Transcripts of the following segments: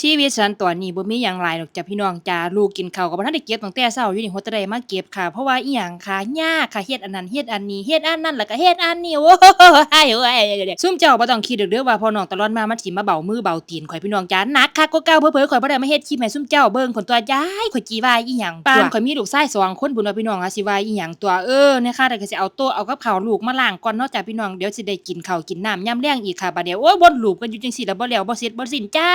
ชีวิตฉันตอนนี้บ่มีหยังหลายดอกจ้ะพี่น้องจ้าลูกกินข้าวก็บ่ทันได้เก็บตั้งแต่เช้าอยู่นี่หัวแต่ได้มาเก็บค่ะ เพราะว่าอีหยังค่ะยากค่ะเฮ็ดอันนั้นเฮ็ดอันนี้เฮ็ดอันนั้นแล้วก็เฮ็ดอันนี้โอ้ยโอ้ยซุ่มเจ้าบ่ต้องคิดดอกเด้อว่าพ่อน้องตะลอนมามันสิมาเบามือเบาตีนข่อยพี่น้องจ้าหนักคักกว่าเก่าเผลอๆข่อยบ่ได้มาเฮ็ดคลิปให้ซุ่มเจ้าเบิ่งคนตัวยายข่อยจีว่าอีหยังปานข่อยมีลูกชายสองคนพุ่นว่าพี่น้องอะสิว่าอีหยังตัวเออนะคะแต่ก็สิเอาโต๊ะเอากับข้าวลูกมาล้างก่อนเนาะจ้ะพี่น้องเดี๋ยวสิได้กินข้าวกินน้ำยามแลงอีกค่ะบัดเดี๋ยวโอ้ยวนลูปกันอยู่จังซี่แล้วบ่แล้วบ่เสร็จบ่สิ้นจ้า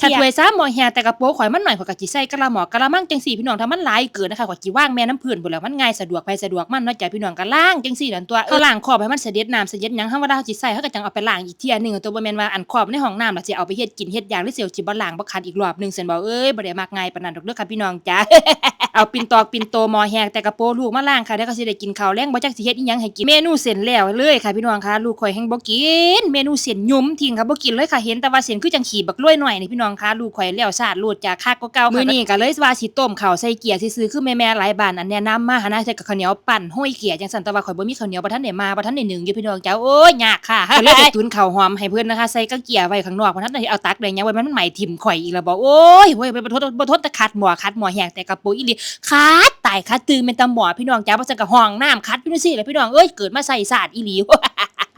ถ้าถ้วยซ้ำหมอแฮแต่กระโปรงข่อยมันหน่อยข่อยก็สิใส่กะละหมอกะละมังจังซี่พี่น้องถ้ามันหลายเกินนะคะข่อยสิว่างแม่น้ำพื้นพุ่นแล้วมันง่ายสะดวกไปสะดวกมันเนาะจ้ะพี่น้องก็ล้างจังซี่นั่นตัวเออล้างขอบให้มันเสด็จน้ำเสด็จหยังเฮาว่าเราสิใส่เฮาก็จังเอาไปล้างอีกเที่ยหนึงตัวบ่แม่นว่าอันขอบในห้องน้ำแล้วสิเอาไปเฮ็ดกินเฮ็ดหยังหรือสิเอาสิบ่ล้างบ่คันอีกรอบหนึงเซั่นบ่เอ้ยบ่ได้มักง่ายปานนั้นดอกเด้อค่ะพี่น้องจ้าเอาปิ่นตอกปิ่นโตหมอแฮกแต่กระโปรงลูกมาล้างค่ะแล้วก็สิได้กินข้าวแลงบ่จักสิเฮ็ดอีหยังให้กินเมนูเส้นแล้วเลยค่ะพี่น้องค่ะลูกข่อยแฮงบ่กินเมนูเส้นยุ่มทิ้งค่ะบ่กินเลยค่ะเห็นแต่ว่าเส้นคือจังขี้บักกล้วยหน่อยนี่พี่น้องค่ะลูกข่อยแล้วสาดโลดจากคักกว่าเก่ามื้อนี้ก็เลยว่าสิต้มข้าวใส่เกียร์ซื่อๆคือแม่ๆหลายบ้านอันแนะนำมาหานะใส่กับข้าวเหนียวปั่นห้อยเกียร์จังซั่นแต่ว่าข่อยบ่มีข้าวเหนียวบ่ทันได้มาบ่ทันได้นึ่งอยู่พี่น้องจ้าโอ้ยยากค่ะก็เลยไปตุนข้าวหอมให้เพิ่นนะคะใส่กับเกียร์ไว้ข้างนอกบ่ทันได้เอาตักได้หยังไว้มันไหม้ทิ่มข่อยอีกแล้วบ่โอ้ยโอ้ยบ่ทนบ่ทนแต่คัดหม้อคัดหม้อแห้งแต่กระโปรงอีหลีคัดตายคัดตื่นเป็นตาหมอพี่น้องจ้าเพราะฉะนั้นก็ห้องน้ำคัดพี่น้องสิเลยพี่น้องเอ้ยเกิดมาใส่ศาสตร์อีหลี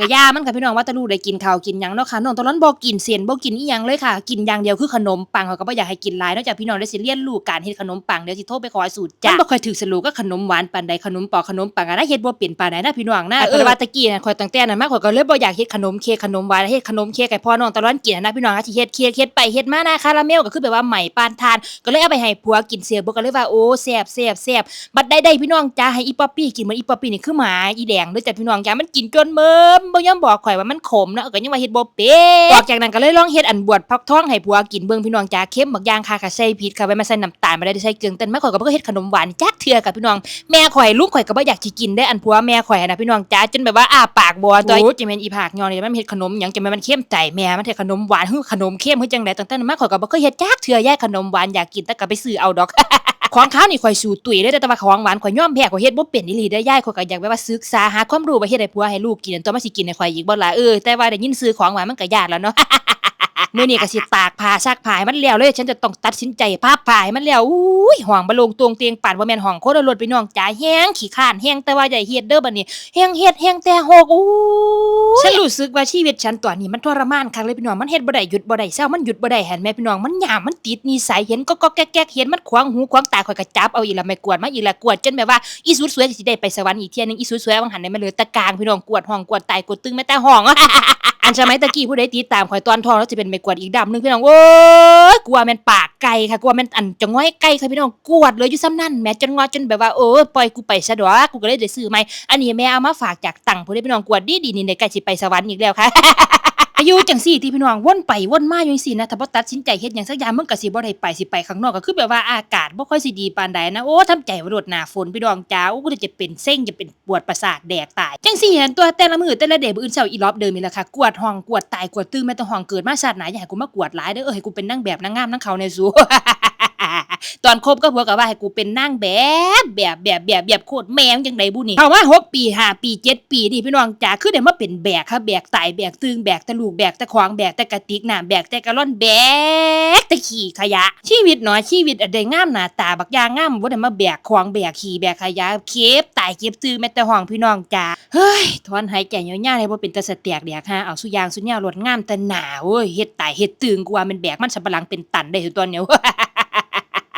กะยามันค่ะพี่น้องว่าตะลูได้กินข้าวกินหยังเนาะค่ะน้องตอนนั้นบ่กินเสียนบ่กินอีหยังเลยค่ะ กินอย่างเดียวคือขนมปังเขาก็บ่อยากให้กินหลายนอกจากพี่น้องได้สิเรียนรู้การเฮ็ดขนมปังเดี๋ยวสิโทรไปขอสูตรจ้ามันบ่ค่อยถึกสรุปก็ขนมหวานปานใดขนมปอกขนมปังอะนะเฮ็ดบ่เป็นปานใดนะพี่น้องนะเออว่าตะกี้น่ะข่อยตั้งแต่นั้นมาข่อยก็เลยบ่อยากเฮ็ดขนมเค้กขนมหวานเฮ็ดขนมเค้กให้พ่อน้องตะลอนกินนะพี่น้องนะสิเฮ็ดเค้กเฮ็ดไปเฮ็ดมานะคาราเมลก็คือแบบว่าใหม่ปานทาน ก็เลยเอาไปให้ผัวกินเสียบ่ก็เลยว่าโอ้แซ่บแซ่บแซ่บบัดได้ได้พี่น้องจ้าให้อีป๊อปปี้กินเหมือนอีป๊อปปี้นี่คือหมาอีแดงเด้อจ้ะพี่น้องจ้ามันกินจนเบิ่มบ่ยอมบอกข่อยว่ามันขมเนาะก็ยังว่าเฮ็ดบ่เป็นออกจากนั้นก็เลยลองเฮ็ดอันบวชพักท้องให้ผัวกินเบิ่งพี่น้องจ้าเค็มบักอย่างค่ะค่ะใส่พริกค่ะไว้มาใส่น้ำตาลมาได้ใส่เกลือเต้นมาข่อยก็บ่เคยเฮ็ดขนมหวานจักเทื่อกับพี่น้องแม่ข่อยลูกข่อยก็บ่อยากสิกินได้อันผัวแม่ข่อยนะพี่น้องจ้าจนแบบว่าอ้าปากบ่ตัวโอ้จะแม่นอีผากยอนี่มันเฮ็ดขนมหยังจะแม่นมันเข้มใจแม่มันเฮ็ดขนมหวานฮึขนมเข้มฮึจังไดตั้งแต่มาข่อยก็บ่เคยเฮ็ดจักเทื่อแยกขนมหวานอยากกินแต่ก็ไปซื้อเอาดอก ของข้าวนี่ข่อยสู่ตุ๋ยเลยแต่ว่าของหวานข่อยย่อมแพ้ข่อยเฮ็ดบ่เป็นอีหลีได้ย่ายข่อยก็อยากแบบว่าศึกษาหาความรู้มาเฮ็ดให้ผัวให้ลูกกินตัวมาสิกินให้ข่อยอีกบ่ล่ะเออแต่ว่าได้ยินซื้อของหวานมันก็ยากแล้วเนาะ มื้อนี้ก็สิตากผ้าซักผ้าให้มันแล้วเลย ฉันจะต้องตัดสินใจพับผ้าให้มันแล้วอุ้ยห่วงบ่ลงตวงเตียงป่านบ่แม่นห้องโคตรรถไปน้องจ๋าแฮงขี้ข้านแฮงแต่ว่าอย่าเฮ็ดเด้อบัดนี้แฮงเฮ็ดแฮงแต่หกอู้ฉันรู้สึกว่าชีวิตฉันตอนนี้มันทรมานคักเลยพี่น้องมันเฮ็ดบ่ได้หยุดบ่ได้เศร้ามันหยุดบ่ได้เห็นแม่พี่น้องมันยามมันติดนิสัยเห็นก็ก็แก๊กๆเห็นมันขวางหูขวางตาข่อยก็จับเอาอีหละไม่กวดมาอีหละกวดจนแบบว่าอีสุดสวยสิได้ไปสวรรค์อีกเที่ยหนึงอีสุดสวยบางหันได้มาเหลือตะกางพี่น้องกวดห้องกวดตายกวดตึงแม่แต่ห้อง อันสมัยตะกี้ผู้ใดตีตามข่อยตอนทองแล้วจะเป็นไม่กวดอีกดำหนึงพี่น้องโอ้ยกลัวแม่นปากไก่ค่ะกลัวแม่นอันจะง้อยไก่ค่ะพี่น้องกวดเลยอยู่ซ้ำนั่นแม่จนงอจนแบบว่าเออปล่อยกูไปซะดอกกูก็เลยได้ซื้อใหม่อันนี้แม่เอามาฝากจากตังผู้ใดพี่น้องกวดดีๆนี่ในไก่สิไปสวรรค์อีกแล้วค่ะ อายุจังซี่ที่พี่น้องวนไปวนมาอยู่จังซี่นะถ้าบ่ตัดสินใจเฮ็ดหยังสักอย่างมันก็สิบ่ได้ไปสิไปข้างนอกก็คือแบบว่าอากาศบ่ค่อยสิดีปานใดนะโอ้ทำใจว่าโดดหน้าฝนพี่น้องจ้าโอ้กูจะเป็นเส้งจะเป็นปวดประสาทแดกตายจังซี่หันตัวแต่ละมื้อแต่ละเดย์มื้ออื่นเช้าอีรอบเดิมนี่ล่ะค่ะกวดห้องกวดตายกวดตื้อแม่ต้องห้องเกิดมาชาติไหนอย่าให้กูมากวดหลายเด้อเออให้กูเป็นนางแบบนางงามนางเขาในสู ตอนคบก็ผัวก็ว่าให้กูเป็นนางแบบแบบแบบแบบแบบโคตรแมงจังไดบุนี่เข้ามาหกปีห้าปีเจ็ดปีนี่พี่น้องจ๋าคือได้มาเป็นแบกค่ะแบกตายแบกตึงแบกตะลูกแบกตะควางแบกตะกะติกน้ำแบกต่กะล่อนแบกต่ขี่ขยะ ชีวิตเนาะชีวิตอะได้งามหน้าตาบักอย่างงามบ่ได้มาแบกควางแบกขี่แบกขยะเก็บตายเก็บตื้อแม้แต่ห้องพี่น้องจ๋าเฮ้ยถอนหายใจยาวๆเลยบ่เป็นตาสะแตกแดกฮะเอาสุยางสุยาวรวดงามแต่หนาเว้ยเฮ็ดตายเฮ็ดตึงกูว่ามันแบกมันสับปะหลังเป็นตันได้ทุตอนเนี้ย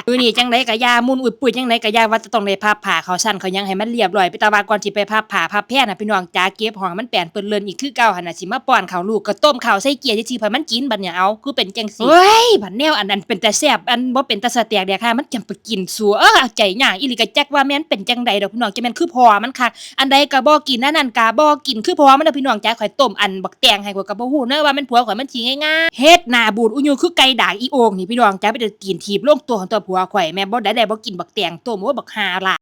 มือนี่จังไดกะยามุนอุดปุยจังไดกะยาว่าจะต้องได้พับผ้าเขาสั้นเขายังให้มันเรียบร้อยไปตะวาก่อนสิไปพับผ้าพับแพร่น่ะพี่น้องจ้าเก็บห้องมันแปลนเปิ้นเลินอีกคือเก่าหั่นน่ะสิมาป้อนข้าวลูกก็ต้มข้าวใส่เกียร์ซื่อๆเพิ่นมันกินบัดเนี่ยเอาคือเป็นจังซี่เฮ้ยบัดแนวอันนั้นเป็นแต่แซ่บอันบ่เป็นแตาสะแตกเดียค่ะมันจำไปกินสัวเออใจยากอีหลีก็จักว่าแม่นเป็นจังใดดอกพี่น้องจะแม่นคือพอมันคักอันใดก็บ่กินอันนั้นก็บ่กินคือพอมันเด้อพี่น้องจ้าข่อยต้มอันบักแตงให้ข่อยก็บ่ฮู้เด้อว่ามันผัวข่อยมันสิง่ายๆเฮ็ดหน้าบูดอุยูคือไก่ด่างอีโอ่งนี่พี่น้องจ้าไปกินทีบลงตัวของตัวผผัวข่อยแม่บ่ได้ได้บ่กินบักแตงต้มโอ้บักหาล่ะ